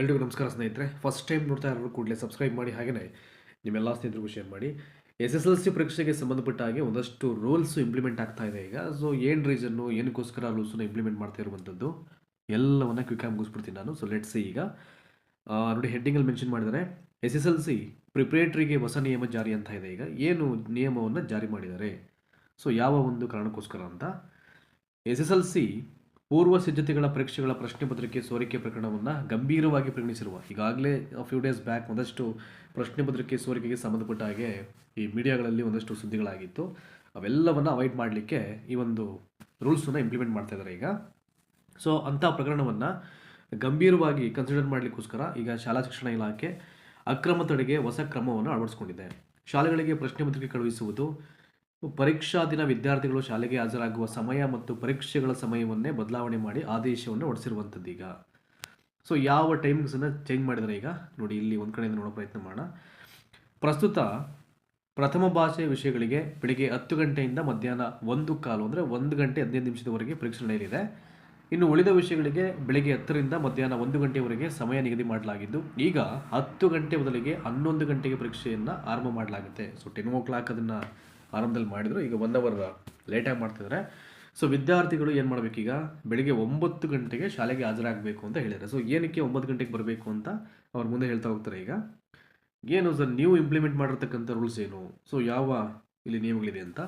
ಎಲ್ರಿಗೂ ನಮಸ್ಕಾರ ಸ್ನೇಹಿತರೆ. ಫಸ್ಟ್ ಟೈಮ್ ನೋಡ್ತಾ ಇರೋರು ಕೂಡಲೇ ಸಬ್ಸ್ಕ್ರೈಬ್ ಮಾಡಿ ಹಾಗೆಯೇ ನಿಮ್ಮೆಲ್ಲ ಸ್ನೇಹಿತರಿಗೂ ಶೇರ್ ಮಾಡಿ. ಎಸ್ ಎಸ್ ಎಲ್ ಸಿ ಪರೀಕ್ಷೆಗೆ ಸಂಬಂಧಪಟ್ಟ ಹಾಗೆ ಒಂದಷ್ಟು ರೂಲ್ಸ್ ಇಂಪ್ಲಿಮೆಂಟ್ ಆಗ್ತಾ ಇದೆ ಈಗ. ಸೊ ಏನು ರೀಸನ್ನು ಏನಕ್ಕೋಸ್ಕರ ರೂಲ್ಸನ್ನು ಇಂಪ್ಲಿಮೆಂಟ್ ಮಾಡ್ತಾ ಇರುವಂಥದ್ದು ಎಲ್ಲವನ್ನ ಕ್ವಿಕ್ ಆಗಿ ಮುಗಿಸ್ಬಿಡ್ತೀನಿ ನಾನು. ಸೊ ಲೆಟ್ಸ್ ಈಗ. ನೋಡಿ ಹೆಡ್ಡಿಂಗಲ್ಲಿ ಮೆನ್ಷನ್ ಮಾಡಿದ್ದಾರೆ ಎಸ್ ಎಸ್ ಎಲ್ ಸಿ ಪ್ರಿಪ್ರೇಟ್ರಿಗೆ ಹೊಸ ನಿಯಮ ಜಾರಿ ಅಂತ ಇದೆ ಈಗ. ಏನು ನಿಯಮವನ್ನು ಜಾರಿ ಮಾಡಿದ್ದಾರೆ? ಸೊ ಯಾವ ಒಂದು ಕಾರಣಕ್ಕೋಸ್ಕರ ಅಂತ? ಎಸ್ ಎಸ್ ಎಲ್ ಸಿ ಪೂರ್ವ ಸಿದ್ಧತೆಗಳ ಪರೀಕ್ಷೆಗಳ ಪ್ರಶ್ನೆ ಪತ್ರಿಕೆ ಸೋರಿಕೆ ಪ್ರಕರಣವನ್ನು ಗಂಭೀರವಾಗಿ ಪರಿಗಣಿಸಿರುವ, ಈಗಾಗಲೇ ಫ್ಯೂ ಡೇಸ್ ಬ್ಯಾಕ್ ಒಂದಷ್ಟು ಪ್ರಶ್ನೆ ಪತ್ರಿಕೆ ಸೋರಿಕೆಗೆ ಸಂಬಂಧಪಟ್ಟ ಹಾಗೆ ಈ ಮೀಡಿಯಾಗಳಲ್ಲಿ ಒಂದಷ್ಟು ಸುದ್ದಿಗಳಾಗಿತ್ತು. ಅವೆಲ್ಲವನ್ನು ಅವಾಯ್ಡ್ ಮಾಡಲಿಕ್ಕೆ ಈ ಒಂದು ರೂಲ್ಸನ್ನು ಇಂಪ್ಲಿಮೆಂಟ್ ಮಾಡ್ತಾ ಇದ್ದಾರೆ ಈಗ. ಸೊ ಅಂಥ ಪ್ರಕರಣವನ್ನು ಗಂಭೀರವಾಗಿ ಕನ್ಸಿಡರ್ ಮಾಡಲಿಕ್ಕೋಸ್ಕರ ಈಗ ಶಾಲಾ ಶಿಕ್ಷಣ ಇಲಾಖೆ ಅಕ್ರಮ ತಡೆಗೆ ಹೊಸ ಕ್ರಮವನ್ನು ಅಳವಡಿಸಿಕೊಂಡಿದೆ. ಶಾಲೆಗಳಿಗೆ ಪ್ರಶ್ನೆ ಪತ್ರಿಕೆ ಕಳುಹಿಸುವುದು ಪರೀಕ್ಷಾ ದಿನ ವಿದ್ಯಾರ್ಥಿಗಳು ಶಾಲೆಗೆ ಹಾಜರಾಗುವ ಸಮಯ ಮತ್ತು ಪರೀಕ್ಷೆಗಳ ಸಮಯವನ್ನೇ ಬದಲಾವಣೆ ಮಾಡಿ ಆದೇಶವನ್ನು ಹೊಡೆಸಿರುವಂಥದ್ದು ಈಗ. ಸೊ ಯಾವ ಟೈಮಿಂಗ್ಸನ್ನು ಚೇಂಜ್ ಮಾಡಿದರೆ ಈಗ? ನೋಡಿ, ಇಲ್ಲಿ ಒಂದು ಕಡೆಯಿಂದ ನೋಡೋ ಪ್ರಯತ್ನ ಮಾಡೋಣ. ಪ್ರಸ್ತುತ ಪ್ರಥಮ ಭಾಷೆ ವಿಷಯಗಳಿಗೆ ಬೆಳಿಗ್ಗೆ ಹತ್ತು ಗಂಟೆಯಿಂದ ಮಧ್ಯಾಹ್ನ ಒಂದು ಕಾಲು, ಅಂದರೆ ಒಂದು ಗಂಟೆ ಹದಿನೈದು ನಿಮಿಷದವರೆಗೆ ಪರೀಕ್ಷೆ ನಡೆಯಲಿದೆ. ಇನ್ನು ಉಳಿದ ವಿಷಯಗಳಿಗೆ ಬೆಳಿಗ್ಗೆ ಹತ್ತರಿಂದ ಮಧ್ಯಾಹ್ನ ಒಂದು ಗಂಟೆಯವರೆಗೆ ಸಮಯ ನಿಗದಿ ಮಾಡಲಾಗಿದ್ದು, ಈಗ ಹತ್ತು ಗಂಟೆ ಬದಲಿಗೆ ಹನ್ನೊಂದು ಗಂಟೆಗೆ ಪರೀಕ್ಷೆಯನ್ನು ಆರಂಭ ಮಾಡಲಾಗುತ್ತೆ. ಸೊ ಟೆನ್ ಓ ಕ್ಲಾಕ್ ಅದನ್ನು ಆರಂಭದಲ್ಲಿ ಮಾಡಿದ್ರು. ಈಗ ಒನ್ ಅವರ್ ಲೇಟಾಗಿ ಮಾಡ್ತಿದ್ದಾರೆ ಸೊ ವಿದ್ಯಾರ್ಥಿಗಳು ಏನು ಮಾಡಬೇಕೀಗ ಬೆಳಿಗ್ಗೆ ಒಂಬತ್ತು ಗಂಟೆಗೆ ಶಾಲೆಗೆ ಹಾಜರಾಗಬೇಕು ಅಂತ ಹೇಳಿದ್ದಾರೆ. ಸೊ ಏನಕ್ಕೆ ಒಂಬತ್ತು ಗಂಟೆಗೆ ಬರಬೇಕು ಅಂತ ಅವ್ರು ಮುಂದೆ ಹೇಳ್ತಾ ಹೋಗ್ತಾರೆ ಈಗ. ಏನು ಸರ್, ನೀವು ಇಂಪ್ಲಿಮೆಂಟ್ ಮಾಡಿರ್ತಕ್ಕಂಥ ರೂಲ್ಸ್ ಏನು? ಸೊ ಯಾವ ಇಲ್ಲಿ ನಿಯಮಗಳಿದೆ ಅಂತ.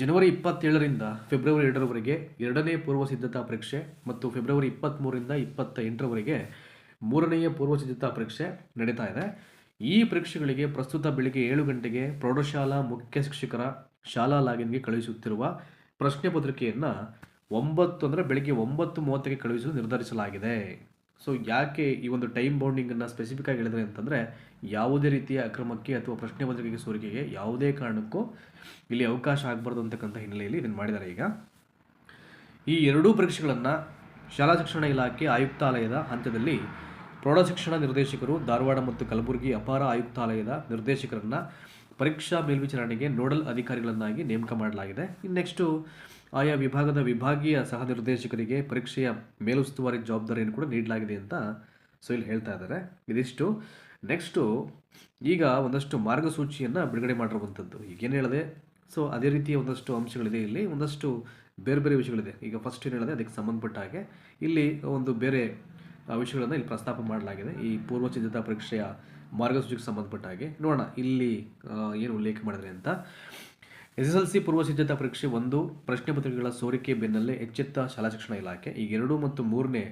ಜನವರಿ ಇಪ್ಪತ್ತೇಳರಿಂದ ಫೆಬ್ರವರಿ ಎರಡರವರೆಗೆ ಎರಡನೇ ಪೂರ್ವ ಸಿದ್ಧತಾ ಪರೀಕ್ಷೆ ಮತ್ತು ಫೆಬ್ರವರಿ ಇಪ್ಪತ್ತ್ಮೂರರಿಂದ ಇಪ್ಪತ್ತ ಎಂಟರವರೆಗೆ ಮೂರನೆಯ ಪೂರ್ವ ಸಿದ್ಧತಾ ಪರೀಕ್ಷೆ ನಡೀತಾ ಇದೆ. ಈ ಪರೀಕ್ಷೆಗಳಿಗೆ ಪ್ರಸ್ತುತ ಬೆಳಿಗ್ಗೆ ಏಳು ಗಂಟೆಗೆ ಪ್ರೌಢಶಾಲಾ ಮುಖ್ಯ ಶಿಕ್ಷಕರ ಶಾಲಾ ಲಾಗಿನ್ಗೆ ಕಳುಹಿಸುತ್ತಿರುವ ಪ್ರಶ್ನೆ ಪತ್ರಿಕೆಯನ್ನು ಒಂಬತ್ತು ಅಂದರೆ ಬೆಳಿಗ್ಗೆ ಒಂಬತ್ತು ಮೂವತ್ತಕ್ಕೆ ಕಳುಹಿಸಲು ನಿರ್ಧರಿಸಲಾಗಿದೆ. ಸೊ ಯಾಕೆ ಈ ಒಂದು ಟೈಮ್ ಬೌಂಡಿಂಗನ್ನು ಸ್ಪೆಸಿಫಿಕ್ ಆಗಿ ಹೇಳಿದ್ರೆ ಅಂತಂದರೆ ಯಾವುದೇ ರೀತಿಯ ಅಕ್ರಮಕ್ಕೆ ಅಥವಾ ಪ್ರಶ್ನೆ ಪತ್ರಿಕೆಗೆ ಸೋರಿಕೆಗೆ ಯಾವುದೇ ಕಾರಣಕ್ಕೂ ಇಲ್ಲಿ ಅವಕಾಶ ಆಗಬಾರ್ದು ಅಂತಕ್ಕಂಥ ಹಿನ್ನೆಲೆಯಲ್ಲಿ ಇದನ್ನು ಮಾಡಿದ್ದಾರೆ ಈಗ. ಈ ಎರಡೂ ಪರೀಕ್ಷೆಗಳನ್ನು ಶಾಲಾ ಶಿಕ್ಷಣ ಇಲಾಖೆ ಆಯುಕ್ತಾಲಯದ ಹಂತದಲ್ಲಿ ಪ್ರೌಢಶಿಕ್ಷಣ ನಿರ್ದೇಶಕರು ಧಾರವಾಡ ಮತ್ತು ಕಲಬುರಗಿ ಅಪಾರ ಆಯುಕ್ತಾಲಯದ ನಿರ್ದೇಶಕರನ್ನು ಪರೀಕ್ಷಾ ಮೇಲ್ವಿಚಾರಣೆಗೆ ನೋಡಲ್ ಅಧಿಕಾರಿಗಳನ್ನಾಗಿ ನೇಮಕ ಮಾಡಲಾಗಿದೆ. ಇನ್ನು ನೆಕ್ಸ್ಟು ಆಯಾ ವಿಭಾಗದ ವಿಭಾಗೀಯ ಸಹ ನಿರ್ದೇಶಕರಿಗೆ ಪರೀಕ್ಷೆಯ ಮೇಲುಸ್ತುವಾರಿ ಜವಾಬ್ದಾರಿಯನ್ನು ಕೂಡ ನೀಡಲಾಗಿದೆ ಅಂತ ಸೊ ಇಲ್ಲಿ ಹೇಳ್ತಾ ಇದ್ದಾರೆ. ಇದಿಷ್ಟು. ನೆಕ್ಸ್ಟು, ಈಗ ಒಂದಷ್ಟು ಮಾರ್ಗಸೂಚಿಯನ್ನು ಬಿಡುಗಡೆ ಮಾಡಿರುವಂಥದ್ದು. ಈಗೇನು ಹೇಳಿದೆ? ಸೊ, ಅದೇ ರೀತಿಯ ಒಂದಷ್ಟು ಅಂಶಗಳಿದೆ. ಇಲ್ಲಿ ಒಂದಷ್ಟು ಬೇರೆ ಬೇರೆ ವಿಷಯಗಳಿದೆ. ಈಗ ಫಸ್ಟ್ ಏನು ಹೇಳಿದೆ? ಅದಕ್ಕೆ ಸಂಬಂಧಪಟ್ಟ ಹಾಗೆ. ಇಲ್ಲಿ ಒಂದು ಬೇರೆ ವಿಷಯಗಳನ್ನು ಇಲ್ಲಿ ಪ್ರಸ್ತಾಪ ಮಾಡಲಾಗಿದೆ. ಈ ಪೂರ್ವ ಸಿದ್ಧತಾ ಪರೀಕ್ಷೆಯ ಮಾರ್ಗಸೂಚಿಗೆ ಸಂಬಂಧಪಟ್ಟ ಹಾಗೆ. ನೋಡೋಣ, ಇಲ್ಲಿ ಏನು ಉಲ್ಲೇಖ ಮಾಡಿದ್ರೆ ಅಂತ. ಎಸ್ ಎಸ್ ಎಲ್ ಸಿ ಪೂರ್ವ ಸಿದ್ಧತಾ ಪರೀಕ್ಷೆ ಒಂದು, ಪ್ರಶ್ನೆ ಪತ್ರಿಕೆಗಳ ಸೋರಿಕೆ ಬೆನ್ನಲ್ಲೇ ಎಚ್ಚೆತ್ತ ಶಾಲಾ ಶಿಕ್ಷಣ ಇಲಾಖೆ. ಈಗ ಎರಡು ಮತ್ತು ಮೂರನೇ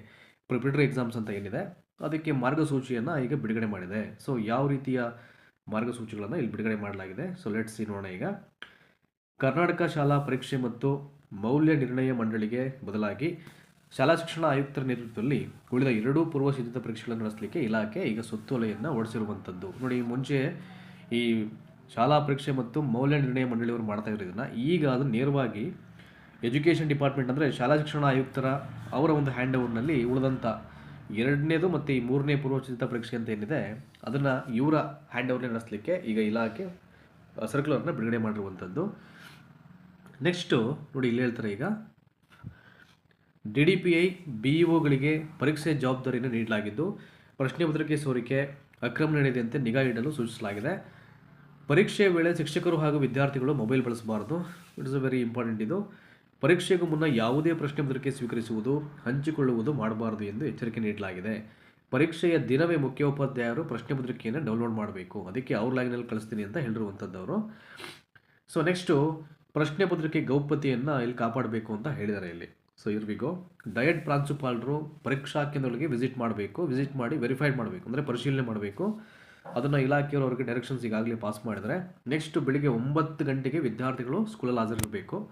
ಪ್ರಿಪ್ರೇಟರಿ ಎಕ್ಸಾಮ್ಸ್ ಅಂತ ಏನಿದೆ, ಅದಕ್ಕೆ ಮಾರ್ಗಸೂಚಿಯನ್ನು ಈಗ ಬಿಡುಗಡೆ ಮಾಡಿದೆ. ಸೊ ಯಾವ ರೀತಿಯ ಮಾರ್ಗಸೂಚಿಗಳನ್ನು ಇಲ್ಲಿ ಬಿಡುಗಡೆ ಮಾಡಲಾಗಿದೆ? ಸೊ ಲೆಟ್ಸ್ ಸಿ ನೋಡೋಣ ಈಗ. ಕರ್ನಾಟಕ ಶಾಲಾ ಪರೀಕ್ಷೆ ಮತ್ತು ಮೌಲ್ಯ ನಿರ್ಣಯ ಮಂಡಳಿಗೆ ಬದಲಾಗಿ ಶಾಲಾ ಶಿಕ್ಷಣ ಆಯುಕ್ತರ ನೇತೃತ್ವದಲ್ಲಿ ಉಳಿದ ಎರಡೂ ಪೂರ್ವ ಸಿದ್ಧತಾ ಪರೀಕ್ಷೆಗಳನ್ನು ನಡೆಸಲಿಕ್ಕೆ ಇಲಾಖೆ ಈಗ ಸುತ್ತೋಲೆಯನ್ನು ಹೊಡೆಸಿರುವಂಥದ್ದು ನೋಡಿ ಮುಂಚೆ ಈ ಶಾಲಾ ಪರೀಕ್ಷೆ ಮತ್ತು ಮೌಲ್ಯ ನಿರ್ಣಯ ಮಂಡಳಿಯವರು ಮಾಡ್ತಾ ಇರೋದನ್ನು ಈಗ ಅದು ನೇರವಾಗಿ ಎಜುಕೇಷನ್ ಡಿಪಾರ್ಟ್ಮೆಂಟ್ ಅಂದರೆ ಶಾಲಾ ಶಿಕ್ಷಣ ಆಯುಕ್ತರ ಅವರ ಒಂದು ಹ್ಯಾಂಡ್ ಓವರ್ನಲ್ಲಿ ಉಳಿದಂಥ ಎರಡನೇದು ಮತ್ತು ಈ ಮೂರನೇ ಪೂರ್ವ ಸಿದ್ಧತಾ ಪರೀಕ್ಷೆ ಅಂತ ಏನಿದೆ, ಅದನ್ನು ಇವರ ಹ್ಯಾಂಡ್ ಓವರ್ನೇ ನಡೆಸಲಿಕ್ಕೆ ಈಗ ಇಲಾಖೆ ಸರ್ಕ್ಯುಲರ್ನ ಬಿಡುಗಡೆ ಮಾಡಿರುವಂಥದ್ದು. ನೆಕ್ಸ್ಟು, ನೋಡಿ ಇಲ್ಲಿ ಹೇಳ್ತಾರೆ ಈಗ D D P I B ಒಗಳಿಗೆ ಪರೀಕ್ಷೆ ಜವಾಬ್ದಾರಿಯನ್ನು ನೀಡಲಾಗಿದ್ದು, ಪ್ರಶ್ನೆ ಪತ್ರಿಕೆ ಸೋರಿಕೆ, ಅಕ್ರಮ ನಡೆಯದಂತೆ ನಿಗಾ ಇಡಲು ಸೂಚಿಸಲಾಗಿದೆ. ಪರೀಕ್ಷೆಯ ವೇಳೆ ಶಿಕ್ಷಕರು ಹಾಗೂ ವಿದ್ಯಾರ್ಥಿಗಳು ಮೊಬೈಲ್ ಬಳಸಬಾರದು. ಇಟ್ಸ್ ಅ ವೆರಿ ಇಂಪಾರ್ಟೆಂಟ್ ಇದು. ಪರೀಕ್ಷೆಗೂ ಮುನ್ನ ಯಾವುದೇ ಪ್ರಶ್ನೆ ಪತ್ರಿಕೆ ಸ್ವೀಕರಿಸುವುದು, ಹಂಚಿಕೊಳ್ಳುವುದು ಮಾಡಬಾರದು ಎಂದು ಎಚ್ಚರಿಕೆ ನೀಡಲಾಗಿದೆ. ಪರೀಕ್ಷೆಯ ದಿನವೇ ಮುಖ್ಯೋಪಾಧ್ಯಾಯರು ಪ್ರಶ್ನೆ ಪತ್ರಿಕೆಯನ್ನು ಡೌನ್ಲೋಡ್ ಮಾಡಬೇಕು. ಅದಕ್ಕೆ ಅವ್ರ ಲೈನಲ್ಲಿ ಕಳಿಸ್ತೀನಿ ಅಂತ ಹೇಳಿರುವಂಥದ್ದವರು ಸೊ ನೆಕ್ಸ್ಟು ಪ್ರಶ್ನೆ ಪತ್ರಿಕೆ ಗೌಪ್ಯತೆಯನ್ನು ಇಲ್ಲಿ ಕಾಪಾಡಬೇಕು ಅಂತ ಹೇಳಿದ್ದಾರೆ ಇಲ್ಲಿ. ಸೊ ಇರ್ವಿಗೋ ಡಯಟ್ ಪ್ರಾಂಶುಪಾಲರು ಪರೀಕ್ಷಾ ಕೇಂದ್ರಗಳಿಗೆ ವಿಸಿಟ್ ಮಾಡಬೇಕು. ವಿಸಿಟ್ ಮಾಡಿ ವೆರಿಫೈಡ್ ಮಾಡಬೇಕು. ಅಂದರೆ ಪರಿಶೀಲನೆ ಮಾಡಬೇಕು. ಅದನ್ನು ಇಲಾಖೆಯವರು ಅವರಿಗೆ ಡೈರೆಕ್ಷನ್ಸ್ ಈಗಾಗಲೇ ಪಾಸ್ ಮಾಡಿದರೆ ನೆಕ್ಸ್ಟ್ ಬೆಳಿಗ್ಗೆ ಒಂಬತ್ತು ಗಂಟೆಗೆ ವಿದ್ಯಾರ್ಥಿಗಳು ಸ್ಕೂಲಲ್ಲಿ ಹಾಜರಿರಬೇಕು.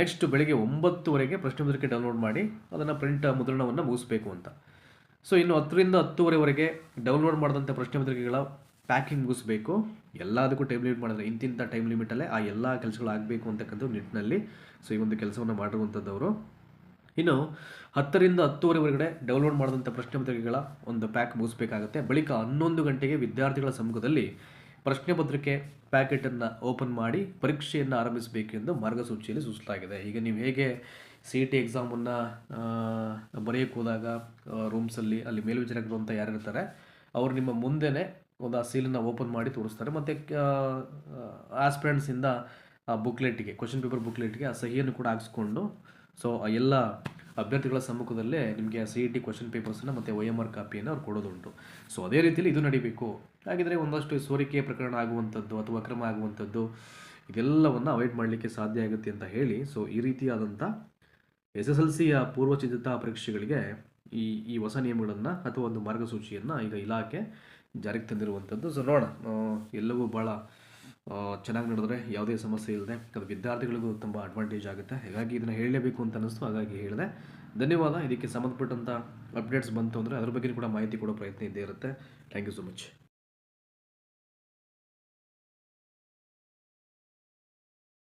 ನೆಕ್ಸ್ಟ್ ಬೆಳಿಗ್ಗೆ ಒಂಬತ್ತುವರೆಗೆ ಪ್ರಶ್ನೆ ಪತ್ರಿಕೆ ಡೌನ್ಲೋಡ್ ಮಾಡಿ ಅದನ್ನು ಪ್ರಿಂಟ್ ಮುದ್ರಣವನ್ನು ಮುಗಿಸ್ಬೇಕು ಅಂತ. ಸೊ ಇನ್ನು ಹತ್ತರಿಂದ ಹತ್ತುವರೆವರೆಗೆ ಡೌನ್ಲೋಡ್ ಮಾಡಿದಂಥ ಪ್ರಶ್ನೆ ಪತ್ರಿಕೆಗಳ ಪ್ಯಾಕಿಂಗ್ ಮುಗಿಸ್ಬೇಕು. ಎಲ್ಲದಕ್ಕೂ ಟೈಮ್ ಲಿಮಿಟ್ ಮಾಡಿದ್ರೆ ಇಂತಿಂಥ ಟೈಮ್ ಲಿಮಿಟಲ್ಲೇ ಆ ಎಲ್ಲ ಕೆಲಸಗಳು ಆಗಬೇಕು ಅಂತಕ್ಕಂಥ ನಿಟ್ಟಿನಲ್ಲಿ. ಸೊ ಈ ಒಂದು ಕೆಲಸವನ್ನು ಮಾಡಿರುವಂಥದ್ದವರು ಇನ್ನು ಹತ್ತರಿಂದ ಹತ್ತುವರೆ ಒಳಗಡೆ ಡೌನ್ಲೋಡ್ ಮಾಡಿದಂಥ ಪ್ರಶ್ನೆ ಪತ್ರಿಕೆಗಳ ಒಂದು ಪ್ಯಾಕ್ ಮುಗಿಸ್ಬೇಕಾಗುತ್ತೆ. ಬಳಿಕ ಹನ್ನೊಂದು ಗಂಟೆಗೆ ವಿದ್ಯಾರ್ಥಿಗಳ ಸಮ್ಮುಖದಲ್ಲಿ ಪ್ರಶ್ನೆ ಪತ್ರಿಕೆ ಪ್ಯಾಕೆಟನ್ನು ಓಪನ್ ಮಾಡಿ ಪರೀಕ್ಷೆಯನ್ನು ಆರಂಭಿಸಬೇಕೆಂದು ಮಾರ್ಗಸೂಚಿಯಲ್ಲಿ ಸೂಚಿಸಲಾಗಿದೆ. ಈಗ ನೀವು ಹೇಗೆ ಸಿ ಇ ಟಿ ಎಕ್ಸಾಮನ್ನು ಬರೆಯೋಕ್ಕೆ ಹೋದಾಗ ರೂಮ್ಸಲ್ಲಿ ಅಲ್ಲಿ ಮೇಲ್ವಿಚಾರಕರು ಅಂತ ಯಾರಿರ್ತಾರೆ ಅವ್ರು ನಿಮ್ಮ ಮುಂದೆನೇ ಒಂದು ಆ ಸೀಲನ್ನು ಓಪನ್ ಮಾಡಿ ತೋರಿಸ್ತಾರೆ. ಮತ್ತು ಆಸ್ಪಿರೆಂಟ್ಸಿಂದ ಆ ಬುಕ್ಲೆಟ್ಗೆ ಕ್ವಶನ್ ಪೇಪರ್ ಬುಕ್ಲೆಟ್ಗೆ ಆ ಸಹಿಯನ್ನು ಕೂಡ ಹಾಕ್ಸ್ಕೊಂಡು ಸೊ ಆ ಎಲ್ಲ ಅಭ್ಯರ್ಥಿಗಳ ಸಮ್ಮುಖದಲ್ಲೇ ನಿಮಗೆ ಸಿ ಇ ಟಿ ಕ್ವಶನ್ ಪೇಪರ್ಸನ್ನು ಮತ್ತು ಒ ಎಂ ಆರ್ ಕಾಪಿಯನ್ನು ಅವ್ರು ಕೊಡೋದುಂಟು. ಸೊ ಅದೇ ರೀತಿಯಲ್ಲಿ ಇದು ನಡಿಬೇಕು. ಹಾಗಿದ್ರೆ ಒಂದಷ್ಟು ಸೋರಿಕೆ ಪ್ರಕರಣ ಆಗುವಂಥದ್ದು ಅಥವಾ ಅಕ್ರಮ ಆಗುವಂಥದ್ದು ಇದೆಲ್ಲವನ್ನು ಅವಾಯ್ಡ್ ಮಾಡಲಿಕ್ಕೆ ಸಾಧ್ಯ ಆಗುತ್ತೆ ಅಂತ ಹೇಳಿ ಸೊ ಈ ರೀತಿಯಾದಂಥ ಎಸ್ ಎಸ್ ಎಲ್ ಸಿಯ ಪೂರ್ವಚಿಂತಿತ ಪರೀಕ್ಷೆಗಳಿಗೆ ಈ ಈ ಹೊಸ ನಿಯಮಗಳನ್ನು ಅಥವಾ ಒಂದು ಮಾರ್ಗಸೂಚಿಯನ್ನು ಈಗ ಇಲಾಖೆ ಜಾರಿಗೆ ತಂದಿರುವಂಥದ್ದು. ಸೊ ನೋಡೋಣ. ಎಲ್ಲವೂ ಭಾಳ ಚೆನ್ನಾಗಿ ನಡೆದ್ರೆ ಯಾವುದೇ ಸಮಸ್ಯೆ ಇಲ್ಲದೆ ಅದು ವಿದ್ಯಾರ್ಥಿಗಳಿಗೂ ತುಂಬ ಅಡ್ವಾಂಟೇಜ್ ಆಗುತ್ತೆ. ಹಾಗಾಗಿ ಇದನ್ನು ಹೇಳಲೇಬೇಕು ಅಂತ ಅನ್ನಿಸ್ತು. ಹಾಗಾಗಿ ಹೇಳಿದೆ. ಧನ್ಯವಾದ. ಇದಕ್ಕೆ ಸಂಬಂಧಪಟ್ಟಂಥ ಅಪ್ಡೇಟ್ಸ್ ಬಂತು ಅಂದರೆ ಅದ್ರ ಬಗ್ಗೆ ಕೂಡ ಮಾಹಿತಿ ಕೊಡೋ ಪ್ರಯತ್ನ ಇದ್ದೇ ಇರುತ್ತೆ. Thank you so much